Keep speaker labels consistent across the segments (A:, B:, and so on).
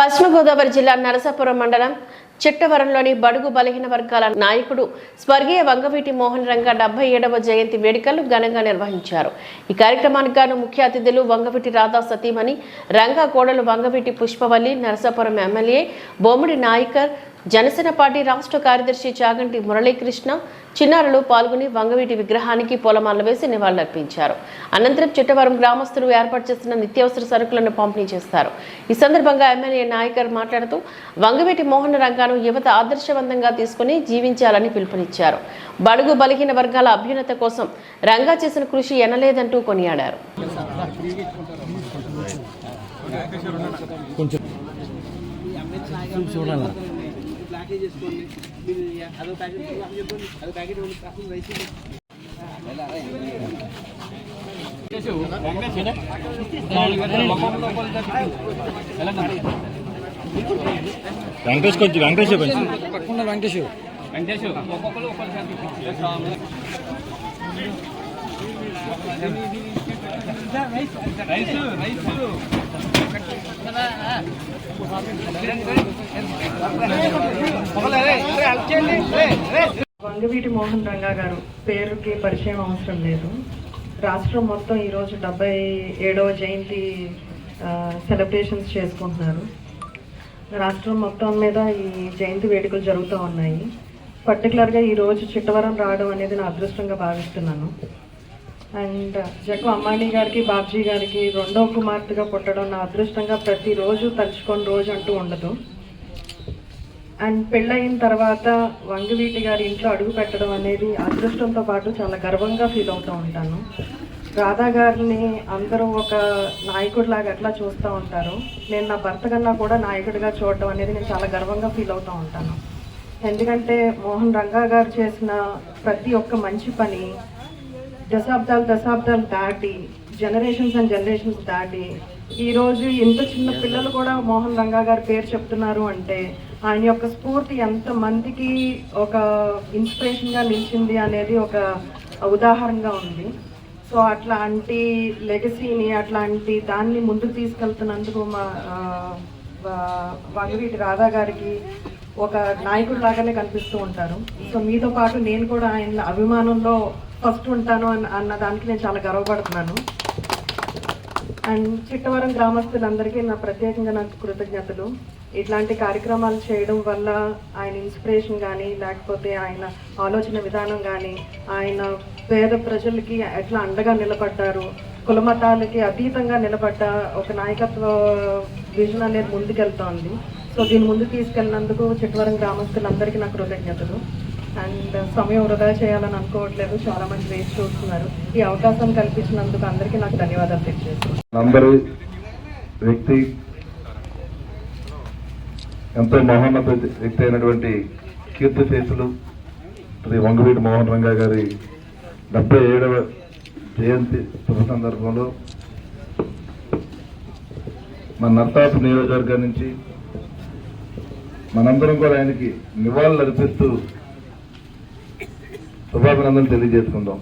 A: పశ్చిమ గోదావరి జిల్లా నరసాపురం మండలం చిట్టవరంలోని బడుగు బలహీన వర్గాల నాయకుడు స్వర్గీయ వంగవీటి మోహన్ రంగ డెబ్బై ఏడవ జయంతి వేడుకలు ఘనంగా నిర్వహించారు. ఈ కార్యక్రమానికి గాను ముఖ్య అతిథులు వంగవీటి రాధా సతీమణి రంగా కోడలు వంగవీటి పుష్పవల్లి నరసాపురం ఎమ్మెల్యే బొమ్మిడి నాయకర్ జనసేన పార్టీ రాష్ట్ర కార్యదర్శి చాగంటి మురళీకృష్ణ చిన్నారులు పాల్గొని వంగవీటి విగ్రహానికి పూలమాలలు వేసి నివాళులర్పించారు. అనంతరం చిట్టవరం గ్రామస్తులు ఏర్పాటు చేసిన నిత్యావసర సరుకులను పంపిణీ చేస్తారు. ఈ సందర్భంగా ఎమ్మెల్యే నాయకర్ మాట్లాడుతూ వంగవీటి మోహన రంగాను యువత ఆదర్శవంతంగా తీసుకుని జీవించాలని పిలుపునిచ్చారు. బడుగు బలహీన వర్గాల అభ్యున్నత కోసం రంగా చేసిన కృషి ఎనలేదంటూ కొనియాడారు.
B: చూడాలి?
C: ప్యాకేజ్ చేసుకోండి. మీరు అదో ప్యాకెట్ చెప్పండి. అదో ప్యాకెట్ అసలు రైస్
B: వెంకటేష్ కొంచెం వెంకటేష్
C: పక్కన వెంకటేష్.
D: వెంకటేష్ ఒక్కొక్కరు ఒక్కొక్కరు రైస్ రైస్.
E: వంగవీటి మోహన్ రంగా గారు పేరుకి పరిచయం అవసరం లేదు. రాష్ట్రం మొత్తం ఈరోజు డెబ్బై ఏడవ జయంతి సెలబ్రేషన్స్ చేసుకుంటున్నారు. రాష్ట్రం మొత్తం మీద ఈ జయంతి వేడుకలు జరుగుతూ ఉన్నాయి. పర్టికులర్గా ఈరోజు చిట్టవరం రావడం అనేది నా అదృష్టంగా భావిస్తున్నాను. అండ్ జగ్గు అమ్మాణి గారికి బాబ్జీ గారికి రెండో కుమార్తెగా పుట్టడం నా అదృష్టంగా ప్రతిరోజు తలుచుకొని రోజు అంటూ ఉండదు. అండ్ పెళ్ళయిన తర్వాత వంగవీటి గారి ఇంట్లో అడుగు పెట్టడం అనేది అదృష్టంతో పాటు చాలా గర్వంగా ఫీల్ అవుతూ ఉంటాను. రాధా గారిని అందరూ ఒక నాయకుడిలాగా ఎట్లా చూస్తూ ఉంటారు? నేను నా భర్త కన్నా కూడా నాయకుడిగా చూడడం అనేది నేను చాలా గర్వంగా ఫీల్ అవుతూ ఉంటాను. ఎందుకంటే మోహన్ రంగా గారు చేసిన ప్రతి ఒక్క మంచి పని దశాబ్దాలు దశాబ్దాలు దాటి జనరేషన్స్ అండ్ జనరేషన్స్ దాటి ఈరోజు ఇంత చిన్న పిల్లలు కూడా మోహన్ రంగా గారి పేరు చెప్తున్నారు అంటే ఆయన యొక్క స్ఫూర్తి ఎంత మందికి ఒక ఇన్స్పిరేషన్గా నిలిచింది అనేది ఒక ఉదాహరణగా ఉంది. సో అట్లాంటి లెగసీని అట్లాంటి దాన్ని ముందుకు తీసుకెళ్తున్నందుకు మా వంగవీటి రాధా గారికి ఒక నాయకుడు లాగానే కనిపిస్తూ ఉంటారు. సో మీతో పాటు నేను కూడా ఆయన అభిమానంలో ఫస్ట్ ఉంటాను అన్న అన్న దానికి నేను చాలా గర్వపడుతున్నాను. అండ్ చిట్టవరం గ్రామస్తులందరికీ నా ప్రత్యేకంగా నాకు కృతజ్ఞతలు. ఇట్లాంటి కార్యక్రమాలు చేయడం వల్ల ఆయన ఇన్స్పిరేషన్ కానీ లేకపోతే ఆయన ఆలోచన విధానం కానీ ఆయన పేద ప్రజలకి ఎట్లా అండగా నిలబడ్డారు కులమతాలకి అతీతంగా నిలబడ్డ ఒక నాయకత్వ విజన్ అనేది ముందుకెళ్తోంది. సో దీని ముందు తీసుకెళ్ళినందుకు చిట్టవరం గ్రామస్తులందరికీ నా కృతజ్ఞతలు. అండ్ uh, సమయం వృధా చేయాలని అనుకోవట్లేదు. చాలా మంది వేచి చూస్తున్నారు. ఈ అవకాశం కల్పించినందుకు అందరికీ నాకు ధన్యవాదాలు తెలియజేస్తున్నాను.
F: నంబరు వ్యక్తి ఎంతో మహోన్నత వ్యక్తి అయినటువంటి కీర్తిశేషులు శ్రీ వంగవీటి మోహన్ రంగా గారి డెబ్బై ఏడవ జయంతి శుభ సందర్భంలో మన నర్తాపు నియోజకవర్గం నుంచి మనందరం కూడా ఆయనకి నివాళులు అర్పిస్తూ శుభాభినందనలు తెలియజేసుకుందాం.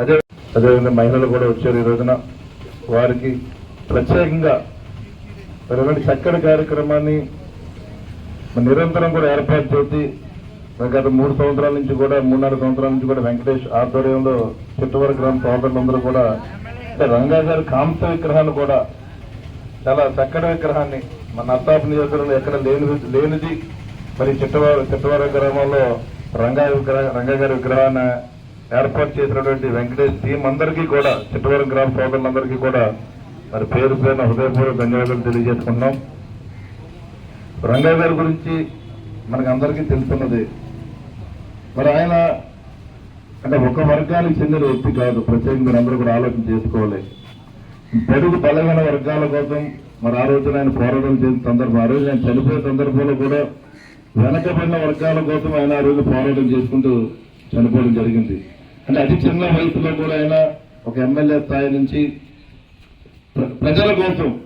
F: అదే అదేవిధంగా మహిళలు కూడా వచ్చారు ఈ రోజున. వారికి ప్రత్యేకంగా మరి చక్కటి కార్యక్రమాన్ని నిరంతరం కూడా ఏర్పాటు చేసి గత మూడు సంవత్సరాల నుంచి కూడా మూడున్నర సంవత్సరాల నుంచి కూడా వెంకటేష్ ఆధ్వర్యంలో చిట్టవర గ్రామ సోదరులందరూ కూడా అంటే రంగా గారి కాంస విగ్రహాన్ని కూడా చాలా చక్కటి విగ్రహాన్ని మన నర్తాపు నియోజకవర్గంలో ఎక్కడ లేని లేనిది మరి చిట్టవర చిట్టవర గ్రామంలో రంగా విగ్రహ రంగా గారి విగ్రహాన్ని ఏర్పాటు చేసినటువంటి వెంకటేష్ టీం అందరికీ కూడా చిట్టవరం గ్రామ సోదరులందరికీ కూడా మరి పేరు పేరున హృదయపూర్వక ధన్యవాదాలు తెలియజేసుకున్నాం రంగా గారి గురించి మనకు అందరికీ తెలుసున్నది. మరి ఆయన అంటే ఒక వర్గానికి చెందిన వ్యక్తి కాదు. ప్రత్యేకంగా అందరూ కూడా ఆలోచన చేసుకోవాలి. పొడుగు బలమైన వర్గాల కోసం మరి ఆ రోజున ఆయన పోరాటం చేసిన సందర్భం ఆ రోజు ఆయన చనిపోయే సందర్భంలో కూడా వెనకబడిన వర్గాల కోసం ఆయన ఆ రోజు పోరాటం చేసుకుంటూ చనిపోవడం జరిగింది. అంటే అతి చిన్న వయసులో కూడా ఆయన ఒక ఎమ్మెల్యే స్థాయి నుంచి ప్ర- ప్రజల కోసం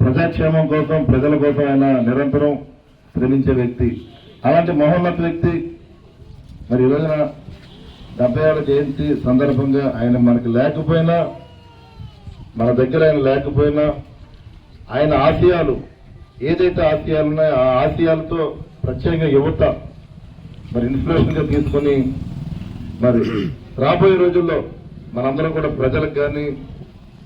F: ప్రజాక్షేమం కోసం ప్రజల కోసం ఆయన నిరంతరం శ్రమించే వ్యక్తి. అలాంటి మహోన్నత వ్యక్తి. మరి ఈరోజున డెబ్బై ఏళ్ళ జయంతి సందర్భంగా ఆయన మనకి లేకపోయినా మన దగ్గర ఆయన లేకపోయినా ఆయన ఆశయాలు ఏదైతే ఆశయాలు ఉన్నాయో ఆ ఆశయాలతో ప్రత్యేకంగా యువత మరి ఇన్స్పిరేషన్గా తీసుకొని మరి రాబోయే రోజుల్లో మనందరం కూడా ప్రజలకు కానీ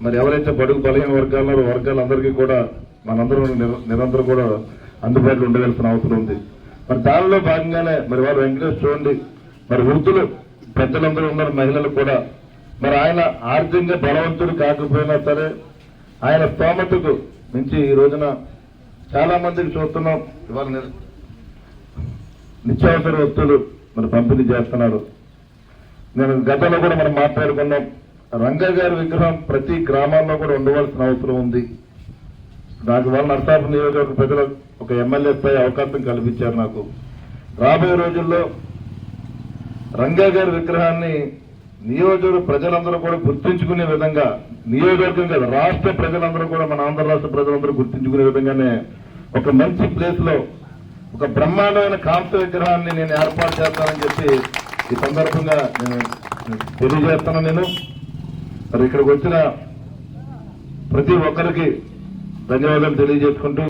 F: మరి ఎవరైతే బడుగు బలహీన వర్గాలు వర్గాలందరికీ కూడా మనందరం నిర- నిరంతరం కూడా అందుబాటులో ఉండవలసిన అవసరం ఉంది. మరి దానిలో భాగంగానే మరి వారు వెంకటేష్ చూడండి మరి వృద్ధులు పెద్దలందరూ ఉన్నారు మహిళలు కూడా. మరి ఆయన ఆర్థికంగా బలవంతుడు కాకపోయినా సరే ఆయన స్తోమతకు మించి ఈ రోజున చాలా మందికి చూస్తున్నాం. ఇవాళ నిత్యావసర వస్తువులు మరి పంపిణీ చేస్తున్నారు. నేను గతంలో కూడా మనం మాట్లాడుకున్నాం. రంగా గారి విగ్రహం ప్రతి గ్రామాల్లో కూడా ఉండవలసిన అవసరం ఉంది. నాకు వల్ల నర్సాపు నియోజకవర్గ ప్రజలు ఒక ఎమ్మెల్యే స్థాయి అవకాశం కల్పించారు నాకు. రాబోయే రోజుల్లో రంగా గారి విగ్రహాన్ని నియోజకవర్గ ప్రజలందరూ కూడా గుర్తించుకునే విధంగా నియోజకవర్గం కాదు రాష్ట్ర ప్రజలందరూ కూడా మన ఆంధ్ర రాష్ట్ర ప్రజలందరూ గుర్తించుకునే విధంగానే ఒక మంచి ప్లేస్లో ఒక బ్రహ్మాండమైన కాంస్య విగ్రహాన్ని నేను ఏర్పాటు చేస్తానని చెప్పి ఈ సందర్భంగా నేను తెలియజేస్తాను నేను. మరి ఇక్కడికి వచ్చిన ప్రతి ఒక్కరికి ధన్యవాదాలు తెలియజేసుకుంటూ